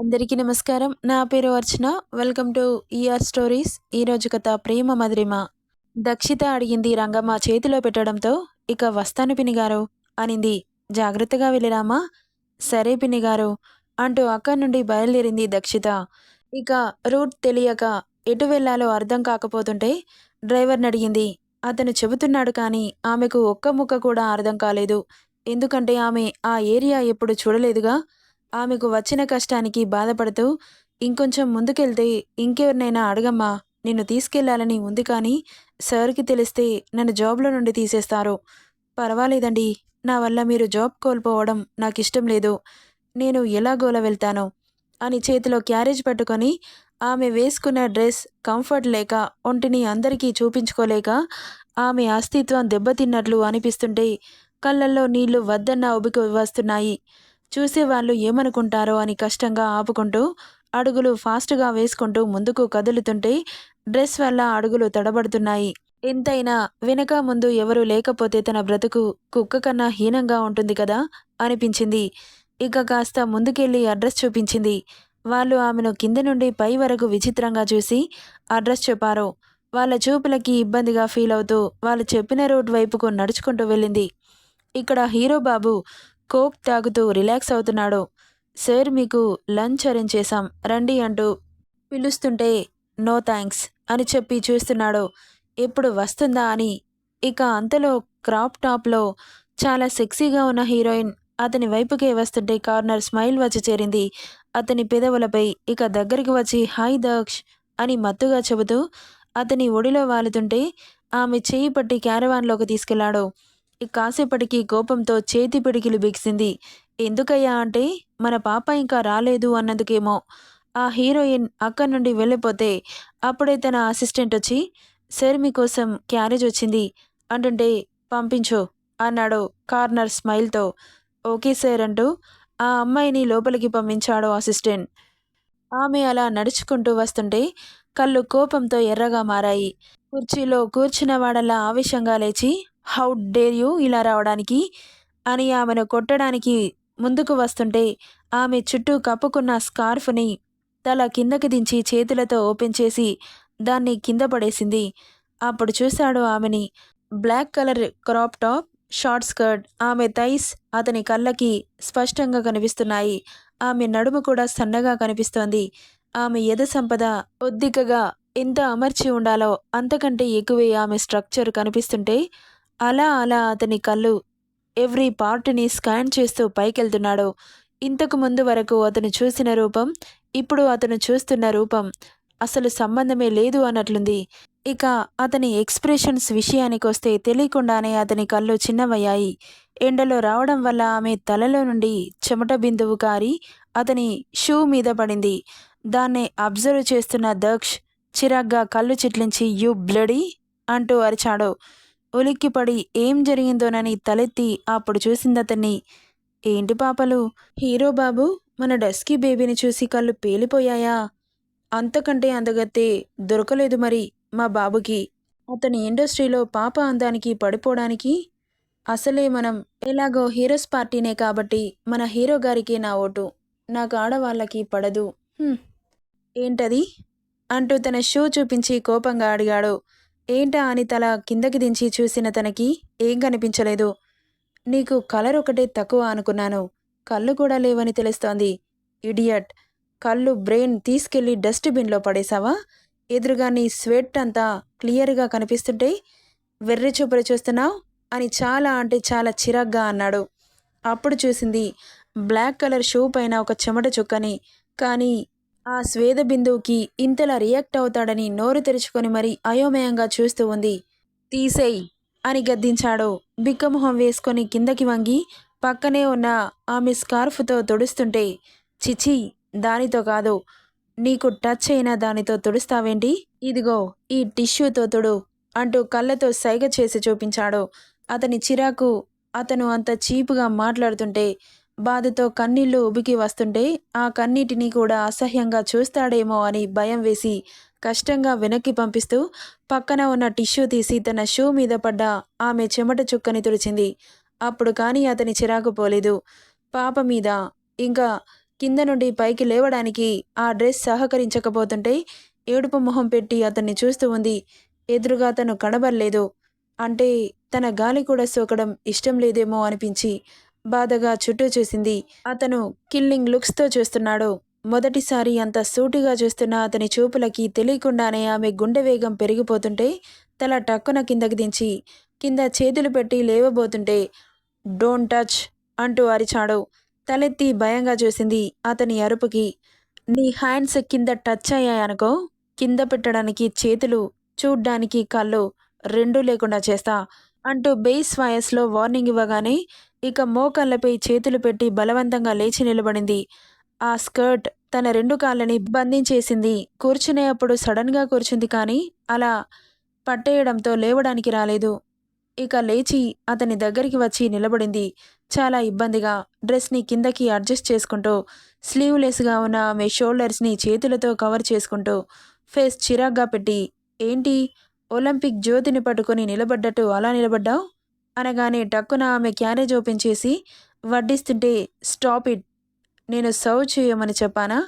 అందరికీ నమస్కారం. నా పేరు Archana. Welcome to ER stories ఈరోజు కథ ప్రేమ మధురిమ. దక్షిత అడిగింది రంగమ్మ చేతిలో పెట్టడంతో ఇక వస్తాను పినిగారు? అనింది. జాగ్రత్తగా వెళ్ళిరామా సరే పినిగారు అంటూ అక్కడి నుండి బయలుదేరింది దక్షిత. ఇక రూట్ తెలియక ఎటు వెళ్ళాలో అర్థం కాకపోతుంటే డ్రైవర్ని అడిగింది. అతను చెబుతున్నాడు కానీ ఆమెకు ఒక్క ముక్క కూడా అర్థం కాలేదు. ఎందుకంటే ఆమె ఆ ఏరియా ఎప్పుడు చూడలేదుగా? ఆమెకు వచ్చిన కష్టానికి బాధపడుతూ ఇంకొంచెం ముందుకెళ్తే ఇంకెవరినైనా అడగమ్మా నిన్ను తీసుకెళ్ళాలని ఉంది కానీ సార్కి తెలిస్తే నన్ను జాబ్లో నుండి తీసేస్తారు. పర్వాలేదండి నా వల్ల మీరు జాబ్ కోల్పోవడం నాకు ఇష్టం లేదు. నేను ఎలాగోల వెళ్తాను అని చేతిలో క్యారేజ్ పట్టుకొని ఆమె వేసుకున్న డ్రెస్ కంఫర్ట్ లేక ఒంటిని అందరికీ చూపించుకోలేక ఆమె అస్తిత్వం దెబ్బతిన్నట్లు అనిపిస్తుంటే కళ్ళల్లో నీళ్ళు వద్దన్న ఉబికి వస్తున్నాయి. చూసేవాళ్ళు ఏమనుకుంటారో అని కష్టంగా ఆపుకుంటూ అడుగులు ఫాస్ట్గా వేసుకుంటూ ముందుకు కదులుతుంటే డ్రెస్ వల్ల అడుగులు తడబడుతున్నాయి. ఎంతైనా వెనక ముందు ఎవరూ లేకపోతే తన బ్రతుకు కుక్క కన్నా హీనంగా ఉంటుంది కదా? అనిపించింది. ఇక కాస్త ముందుకెళ్ళి అడ్రస్ చూపించింది. వాళ్ళు ఆమెను కింద నుండి పై వరకు విచిత్రంగా చూసి అడ్రస్ చెప్పారు. వాళ్ళ చూపులకి ఇబ్బందిగా ఫీల్ అవుతూ వాళ్ళు చెప్పిన రోడ్ వైపుకు నడుచుకుంటూ వెళ్ళింది. ఇక్కడ హీరో బాబు కోక్ తాగుతూ రిలాక్స్ అవుతున్నాడు. సార్ మీకు లంచ్ అరేంజ్ చేశాం. రండి అంటూ పిలుస్తుంటే నో థ్యాంక్స్ అని చెప్పి చూస్తున్నాడు. ఎప్పుడు వస్తుందా అని. ఇక అంతలో క్రాప్ టాప్లో చాలా సెక్సీగా ఉన్న హీరోయిన్ అతని వైపుకే వస్తుంటే కార్నర్ స్మైల్ వచ్చి చేరింది. అతని పెదవులపై ఇక దగ్గరికి వచ్చి హాయ్ దక్ష్ అని మత్తుగా చెబుతూ అతని ఒడిలో వాలుతుంటే ఆమె చేయి పట్టి క్యారవాన్లోకి తీసుకెళ్ళాడు. కాసేపటికి కోపంతో చేతి పిడికిలు బిగిసింది. ఎందుకయ్యా అంటే మన పాప ఇంకా రాలేదు అన్నందుకేమో. ఆ హీరోయిన్ అక్కడి నుండి వెళ్ళిపోతే అప్పుడే తన అసిస్టెంట్ వచ్చి సార్ మీకోసం క్యారేజ్ వచ్చింది. అంటుంటే పంపించు అన్నాడు కార్నర్ స్మైల్తో. ఓకే సార్ అంటూ ఆ అమ్మాయిని లోపలికి పంపించాడు అసిస్టెంట్. ఆమె అలా నడుచుకుంటూ వస్తుంటే కళ్ళు కోపంతో ఎర్రగా మారాయి. కుర్చీలో కూర్చున్నవాడలా ఆవేశంగా లేచి హౌ డేర్ యూ ఇలా రావడానికి? అని ఆమెను కొట్టడానికి ముందుకు వస్తుంటే ఆమె చుట్టూ కప్పుకున్న స్కార్ఫ్ని తల కిందకి దించి చేతులతో ఓపెన్ చేసి దాన్ని కింద పడేసింది. అప్పుడు చూశాడు ఆమెని black colour crop top short skirt ఆమె థైస్ అతని కళ్ళకి స్పష్టంగా కనిపిస్తున్నాయి. ఆమె నడుము కూడా సన్నగా కనిపిస్తోంది. ఆమె ఎద సంపద ఒద్దికగా ఎంత అమర్చి ఉండాలో అంతకంటే ఎక్కువే ఆమె స్ట్రక్చర్ కనిపిస్తుంటే అలా అలా అతని కళ్ళు ఎవ్రీ పార్ట్ని స్కాన్ చేస్తూ పైకెళ్తున్నాడు. ఇంతకు ముందు వరకు అతను చూసిన రూపం ఇప్పుడు అతను చూస్తున్న రూపం అసలు సంబంధమే లేదు అన్నట్లుంది. ఇక అతని ఎక్స్ప్రెషన్స్ విషయానికి వస్తే తెలియకుండానే అతని కళ్ళు చిన్నవయ్యాయి. ఎండలో రావడం వల్ల ఆమె తలలో నుండి చెమట బిందువు కారి అతని షూ మీద పడింది. దాన్ని అబ్జర్వ్ చేస్తున్న దక్ష్ చిరాగ్గా కళ్ళు చిట్లించి యు బ్లడీ అంటూ అరిచాడు. ఉలిక్కిపడి ఏం జరిగిందోనని తలెత్తి అప్పుడు చూసింది అతన్ని ఏంటి పాపలు? హీరో బాబు మన డస్కీ బేబీని చూసి కళ్ళు పేలిపోయాయా? అంతకంటే అందగత్తే దొరకలేదు మరి మా బాబుకి. అతని ఇండస్ట్రీలో పాప అందానికి పడిపోవడానికి అసలే మనం ఎలాగో హీరోస్ పార్టీనే కాబట్టి మన హీరో గారికి నా ఓటు. నాకు ఆడవాళ్ళకి పడదు. ఏంటది? అంటూ తన షూ చూపించి కోపంగా అడిగాడు. ఏంటా అని తల కిందకి దించి చూసిన తనకి ఏం కనిపించలేదు. నీకు కలర్ ఒకటే తక్కువ అనుకున్నాను. కళ్ళు కూడా లేవని తెలుస్తోంది. ఇడియట్! కళ్ళు బ్రెయిన్ తీసుకెళ్ళి డస్ట్బిన్లో పడేశావా? ఎదురుగా నీ స్వెట్ అంతా క్లియర్గా కనిపిస్తుంటే వెర్రి చూపులు చూస్తున్నావు? అని చాలా అంటే చాలా చిరాగ్గా అన్నాడు. అప్పుడు చూసింది బ్లాక్ కలర్ షూ పైన ఒక చెమట చుక్కని కానీ ఆ స్వేద బిందువుకి ఇంతలా రియాక్ట్ అవుతాడని నోరు తెరుచుకొని మరీ అయోమయంగా చూస్తూ ఉంది. తీసేయ్! అని గద్దించాడు. బిక్కమొహం వేసుకొని కిందకి వంగి పక్కనే ఉన్న ఆమె స్కార్ఫ్తో తుడుస్తుంటే చిచి దానితో కాదు. నీకు టచ్ అయిన దానితో తుడుస్తావేంటి? ఇదిగో ఈ టిష్యూతో తుడు అంటూ కళ్ళతో సైగ చేసి చూపించాడు. అతని చిరాకు అతను అంత చీపుగా మాట్లాడుతుంటే బాధతో కన్నీళ్ళు ఉబికి వస్తుంటే ఆ కన్నీటిని కూడా అసహ్యంగా చూస్తాడేమో అని భయం వేసి కష్టంగా వెనక్కి పంపిస్తూ పక్కన ఉన్న టిష్యూ తీసి తన షూ మీద పడ్డ ఆమె చెమట చుక్కని తుడిచింది. అప్పుడు కానీ అతని చిరాకు పోలేదు. పాప మీద ఇంకా కింద నుండి పైకి లేవడానికి ఆ డ్రెస్ సహకరించకపోతుంటే ఏడుపు మొహం పెట్టి అతన్ని చూస్తూ ఉంది. ఎదురుగా అతను కనబడలేదు. అంటే తన గాలి కూడా సోకడం ఇష్టం లేదేమో అనిపించి బాధగా చుట్టూ చూసింది. అతను కిల్లింగ్ లుక్స్తో చూస్తున్నాడు. మొదటిసారి అంత సూటిగా చూస్తున్న అతని చూపులకి తెలియకుండానే ఆమె గుండె వేగం పెరిగిపోతుంటే తల టక్కున కిందకి దించి కింద చేతులు పెట్టి లేవబోతుంటే డోంట్ టచ్ అంటూ అరిచాడు. తలెత్తి భయంగా చూసింది అతని అరుపుకి. నీ హ్యాండ్స్ కింద టచ్ అయ్యాయనుకో కింద పెట్టడానికి చేతులు చూడ్డానికి కళ్ళు రెండూ లేకుండా చేస్తా. అంటూ బేస్ వాయస్లో వార్నింగ్ ఇవ్వగానే ఇక మోకాళ్ళపై చేతులు పెట్టి బలవంతంగా లేచి నిలబడింది. ఆ స్కర్ట్ తన రెండు కాళ్ళని బంధించేసింది. కూర్చునేటప్పుడు సడన్గా కూర్చుంది కానీ అలా పట్టేయడంతో లేవడానికి రాలేదు. ఇక లేచి అతని దగ్గరికి వచ్చి నిలబడింది. చాలా ఇబ్బందిగా డ్రెస్ని కిందకి అడ్జస్ట్ చేసుకుంటూ స్లీవ్లెస్గా ఉన్న ఆమె షోల్డర్స్ని చేతులతో కవర్ చేసుకుంటూ ఫేస్ చిరాగ్గా పెట్టి ఏంటి? ఒలింపిక్ జ్యోతిని పట్టుకొని నిలబడ్డట్టు అలా నిలబడ్డావు? అనగానే టక్కున ఆమె క్యారేజ్ ఓపెన్ చేసి వడ్డిస్తుంటే స్టాప్ ఇట్. నేను సర్వ్ చేయమని చెప్పానా?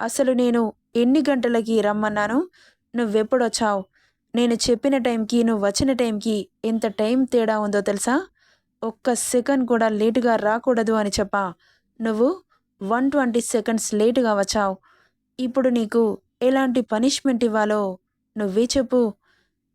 అసలు నేను ఎన్ని గంటలకి రమ్మన్నాను? నువ్వెప్పుడొచ్చావు? నేను చెప్పిన టైంకి నువ్వు వచ్చిన టైంకి ఎంత టైం తేడా ఉందో తెలుసా? ఒక్క సెకండ్ కూడా లేటుగా రాకూడదు అని చెప్పా. నువ్వు వన్ ట్వంటీ సెకండ్స్ లేటుగా వచ్చావు. ఇప్పుడు నీకు ఎలాంటి పనిష్మెంట్ ఇవ్వాలో నువ్వే చెప్పు.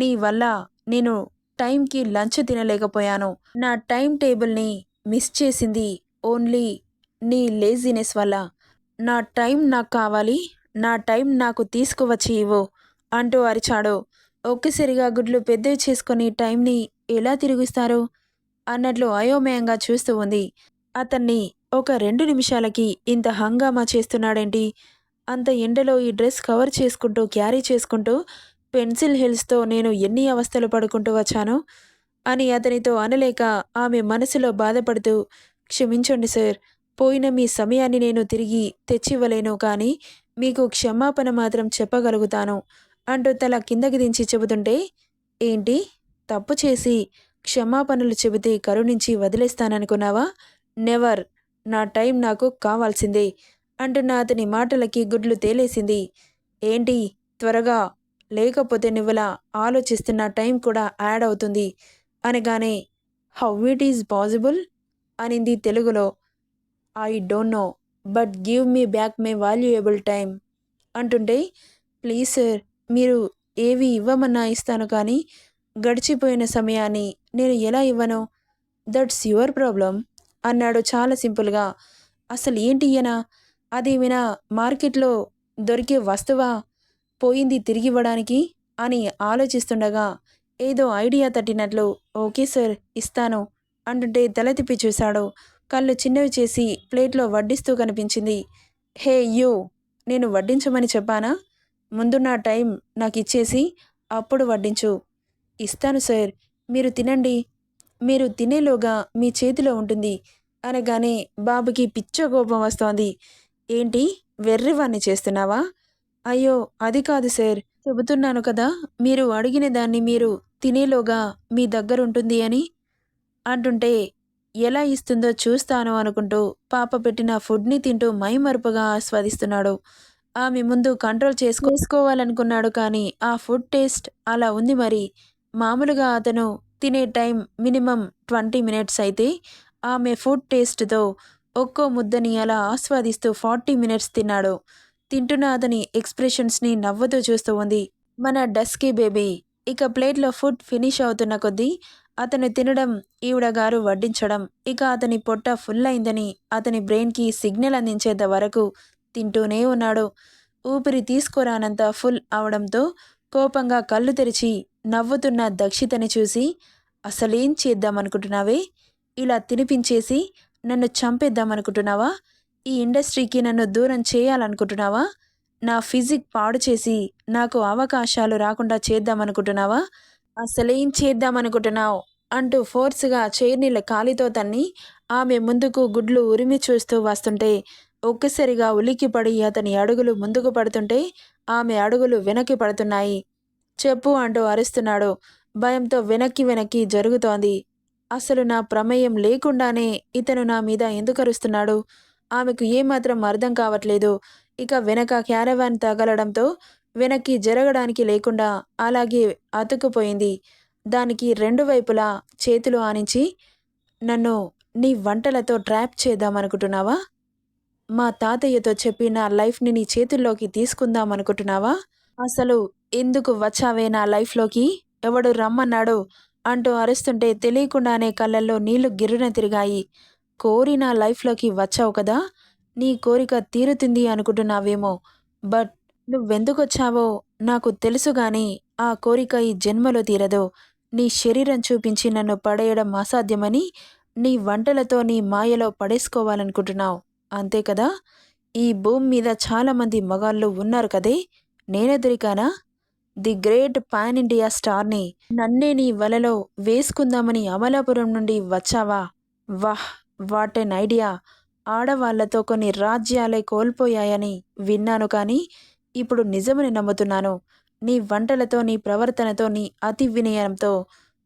నీ వల్ల నేను టైంకి లంచ్ తినలేకపోయాను. నా టైం టేబుల్ని మిస్ చేసింది ఓన్లీ నీ లేజినెస్ వల్ల. నా టైం నాకు కావాలి నా టైం నాకు తీసుకువచ్చి ఇవ్వు అంటూ అరిచాడు. ఒక్కసారిగా గుడ్లు పెద్దవి చేసుకుని టైంని ఎలా తిరిగిస్తారు అన్నట్లు అయోమయంగా చూస్తూ ఉంది. అతన్ని ఒక రెండు నిమిషాలకి ఇంత హంగామా చేస్తున్నాడేంటి? అంత ఎండలో ఈ డ్రెస్ కవర్ చేసుకుంటూ క్యారీ చేసుకుంటూ పెన్సిల్ హిల్స్తో నేను ఎన్ని అవస్థలు పడుకుంటూ వచ్చానో అని అతనితో అనలేక ఆమె మనసులో బాధపడుతూ క్షమించండి సార్ పోయిన మీ సమయాన్ని నేను తిరిగి తెచ్చివ్వలేను కానీ మీకు క్షమాపణ మాత్రం చెప్పగలుగుతాను అంటూ తల కిందకి దించి చెబుతుంటే ఏంటి? తప్పు చేసి క్షమాపణలు చెబితే కరుణించి వదిలేస్తాననుకున్నావా? నెవర్ నా టైం నాకు కావాల్సిందే అంటున్న అతని మాటలకి గుడ్లు తేలేసింది. ఏంటి? త్వరగా లేకపోతే నువ్వులా ఆలోచిస్తున్న టైం కూడా యాడ్ అవుతుంది. అనగానే హౌ ఇట్ ఈజ్ పాసిబుల్? అనింది తెలుగులో. I don't know but give me back my valuable time. అంటుంటే ప్లీజ్ సార్ మీరు ఏవి ఇవ్వమన్నా ఇస్తాను కానీ గడిచిపోయిన సమయాన్ని నేను ఎలా ఇవ్వను? దట్స్ యువర్ ప్రాబ్లం అన్నాడు చాలా సింపుల్గా. అసలు ఏంటి ఈయన? అది వినా మార్కెట్లో దొరికే వస్తువా? పోయింది తిరిగివ్వడానికి అని ఆలోచిస్తుండగా ఏదో ఐడియా తట్టినట్లు ఓకే సార్ ఇస్తాను అంటుంటే తల తిప్పి చూశాడు. కళ్ళు చిన్నవి చేసి ప్లేట్లో వడ్డిస్తూ కనిపించింది. హే యూ నేను వడ్డించమని చెప్పానా? ముందు నా టైం నాకు ఇచ్చేసి అప్పుడు వడ్డించు. ఇస్తాను సార్ మీరు తినండి. మీరు తినేలోగా మీ చేతిలో ఉంటుంది అనగానే బాబుకి పిచ్చ కోపం వస్తోంది. ఏంటి వెర్రివాణ్ణి చేస్తున్నావా? అయ్యో అది కాదు సార్. చెబుతున్నాను కదా మీరు అడిగిన దాన్ని మీరు తినేలోగా మీ దగ్గర ఉంటుంది అని? అంటుంటే ఎలా ఇస్తుందో చూస్తాను అనుకుంటూ పాప పెట్టిన ఫుడ్ని తింటూ మైమరుపుగా ఆస్వాదిస్తున్నాడు. ఆమె ముందు కంట్రోల్ చేసుకోవాలనుకున్నాడు కానీ ఆ ఫుడ్ టేస్ట్ అలా ఉంది మరి. మామూలుగా అతను తినే టైం మినిమం ట్వంటీ మినిట్స్ అయితే ఆమె ఫుడ్ టేస్ట్తో ఒక్కో ముద్దని అలా ఆస్వాదిస్తూ ఫార్టీ మినిట్స్ తిన్నాడు. తింటున్న అతని ఎక్స్ప్రెషన్స్ని నవ్వుతూ చూస్తూ ఉంది. మన డస్కీ బేబీ. ఇక ప్లేట్లో ఫుడ్ ఫినిష్ అవుతున్న కొద్దీ అతను తినడం ఈవిడ గారు వడ్డించడం ఇక అతని పొట్ట ఫుల్ అయిందని అతని బ్రెయిన్కి సిగ్నల్ అందించేంత వరకు తింటూనే ఉన్నాడు. ఊపిరి తీసుకోరానంత ఫుల్ అవడంతో కోపంగా కళ్ళు తెరిచి నవ్వుతున్న దక్షితని చూసి అసలేం చేద్దామనుకుంటున్నావే? ఇలా తినిపించేసి నన్ను చంపేద్దామనుకుంటున్నావా? ఈ ఇండస్ట్రీకి నన్ను దూరం చేయాలనుకుంటున్నావా? నా ఫిజిక్ పాడు చేసి నాకు అవకాశాలు రాకుండా చేద్దామనుకుంటున్నావా? అసలేం చేద్దామనుకుంటున్నావు? అంటూ ఫోర్స్గా చైర్నీళ్ళ కాలితో తన్ని ఆమె ముందుకు గుడ్లు ఉరిమి చూస్తూ వస్తుంటే ఒక్కసారిగా ఉలిక్కిపడి అతని అడుగులు ముందుకు పడుతుంటే ఆమె అడుగులు వెనక్కి పడుతున్నాయి. చెప్పు అంటూ అరుస్తున్నాడు. భయంతో వెనక్కి వెనక్కి జరుగుతోంది. అసలు నా ప్రమేయం లేకుండానే ఇతను నా మీద ఎందుకు అరుస్తున్నాడు? ఆమెకు ఏమాత్రం అర్థం కావట్లేదు. ఇక వెనక క్యారవాన్ తగలడంతో వెనక్కి జరగడానికి లేకుండా అలాగే అతుక్కుపోయింది. దానికి రెండు వైపులా చేతులు ఆనించి నన్ను నీ వంటలతో ట్రాప్ చేద్దామనుకుంటున్నావా? మా తాతయ్యతో చెప్పి నా లైఫ్ని నీ చేతుల్లోకి తీసుకుందామనుకుంటున్నావా? అసలు ఎందుకు వచ్చావే నా లైఫ్లోకి? ఎవడు రమ్మన్నాడు అంటూ అరుస్తుంటే తెలియకుండానే కళ్ళల్లో నీళ్ళు గిర్రున తిరిగాయి. కోరి నా లైఫ్లోకి వచ్చావు కదా? నీ కోరిక తీరుతుంది అనుకుంటున్నావేమో. బట్ నువ్వెందుకు వచ్చావో నాకు తెలుసు గాని ఆ కోరిక ఈ జన్మలో తీరదు. నీ శరీరం చూపించి నన్ను పడేయడం అసాధ్యమని నీ వంటలతో నీ మాయలో పడేసుకోవాలనుకుంటున్నావు. అంతే కదా? ఈ భూమి మీద చాలామంది మగాళ్ళు ఉన్నారు కదే? నేనెదురికానా ది గ్రేట్ పాన్ ఇండియా స్టార్ని నన్నే నీ వలలో వేసుకుందామని అమలాపురం నుండి వచ్చావా? వాహ్! What an idea. ఆడవాళ్ళతో కొన్ని రాజ్యాలే కోల్పోయాయని విన్నాను కానీ ఇప్పుడు నిజమని నమ్ముతున్నాను. నీ వంటలతో నీ ప్రవర్తనతో నీ అతి వినయంతో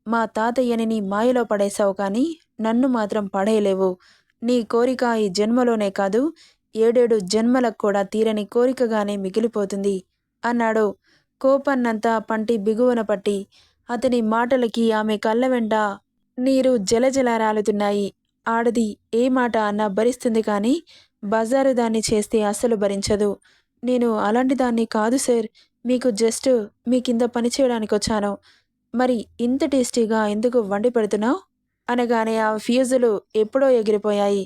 మా తాతయ్యని నీ మాయలో పడేశావు కానీ నన్ను మాత్రం పడేయలేవు. నీ కోరిక ఈ జన్మలోనే కాదు ఏడేడు జన్మలకు కూడా తీరని కోరికగానే మిగిలిపోతుంది అన్నాడు. కోపన్నంతా పంటి బిగువన పట్టి అతని మాటలకి ఆమె కళ్ళ వెంట నీరు జలజల రాలుతున్నాయి ఆడది ఏ మాట అన్నా భరిస్తుంది కానీ బజారు దాన్ని చేస్తే అస్సలు భరించదు. నేను అలాంటి దాన్ని కాదు సార్. మీకు జస్ట్ మీ కింద పని చేయడానికి వచ్చాను. మరి ఇంత టేస్టీగా ఎందుకు వండి పెడుతున్నావు? అనగానే ఆ ఫ్యూజులు ఎప్పుడో ఎగిరిపోయాయి.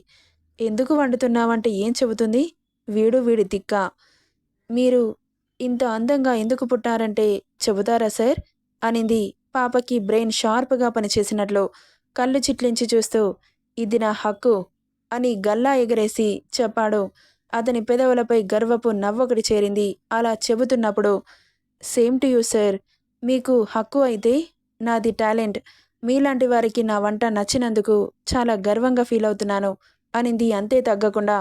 ఎందుకు వండుతున్నావంటే ఏం చెబుతుంది? వీడు వీడి దిక్క మీరు ఇంత అందంగా ఎందుకు పుట్టారంటే చెబుతారా సార్? అనింది పాపకి బ్రెయిన్ షార్ప్గా పనిచేసినట్లు. కళ్ళు చిట్లించి చూస్తూ ఇది నా హక్కు అని గల్లా ఎగరేసి చెప్పాడు. అతని పెదవులపై గర్వపు నవ్వొకటి చేరింది. అలా చెబుతున్నప్పుడు సేమ్ టు యూ సార్ మీకు హక్కు అయితే నాది టాలెంట్. మీలాంటి వారికి నా వంట నచ్చినందుకు చాలా గర్వంగా ఫీల్ అవుతున్నాను అనింది అంతే తగ్గకుండా.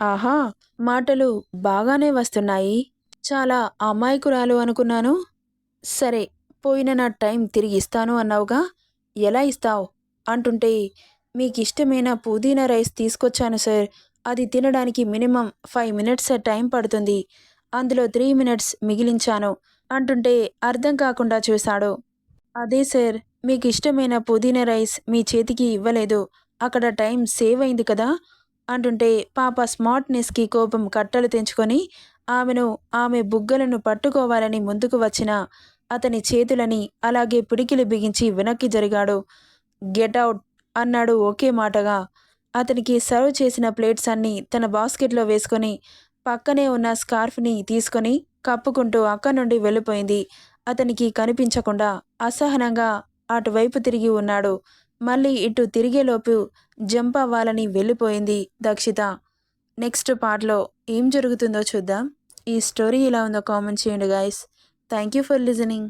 ఆహా మాటలు బాగానే వస్తున్నాయి. చాలా అమాయకురాలు అనుకున్నాను. సరే పోయిన నా టైం తిరిగి ఇస్తాను అన్నావుగా. ఎలా ఇస్తావు? అంటుంటే మీకు ఇష్టమైన పుదీనా రైస్ తీసుకొచ్చాను సార్. అది తినడానికి మినిమం ఫైవ్ మినిట్స్ టైం పడుతుంది. అందులో త్రీ మినిట్స్ మిగిలించాను. అంటుంటే అర్థం కాకుండా చూశాడు. అదే సార్. మీకు ఇష్టమైన పుదీనా రైస్ మీ చేతికి ఇవ్వలేదు. అక్కడ టైం సేవ్ అయింది కదా? అంటుంటే పాప స్మార్ట్నెస్కి కోపం కట్టలు తెంచుకొని ఆమెను ఆమె బుగ్గలను పట్టుకోవాలని ముందుకు వచ్చిన అతని చేతులని అలాగే పిడికిలు బిగించి వెనక్కి జరిగాడు. గెట్ అవుట్ అన్నాడు ఒకే మాటగా. అతనికి సర్వ్ చేసిన ప్లేట్స్ అన్నీ తన బాస్కెట్లో వేసుకొని పక్కనే ఉన్న స్కార్ఫ్ని తీసుకొని కప్పుకుంటూ అక్కడి నుండి వెళ్ళిపోయింది. అతనికి కనిపించకుండా అసహనంగా అటువైపు తిరిగి ఉన్నాడు. మళ్ళీ ఇటు తిరిగేలోపు జంప్ అవ్వాలని వెళ్ళిపోయింది దక్షిత. నెక్స్ట్ పార్ట్లో ఏం జరుగుతుందో చూద్దాం. ఈ స్టోరీ ఎలా ఉందో కామెంట్ చేయండి guys. Thank you for listening.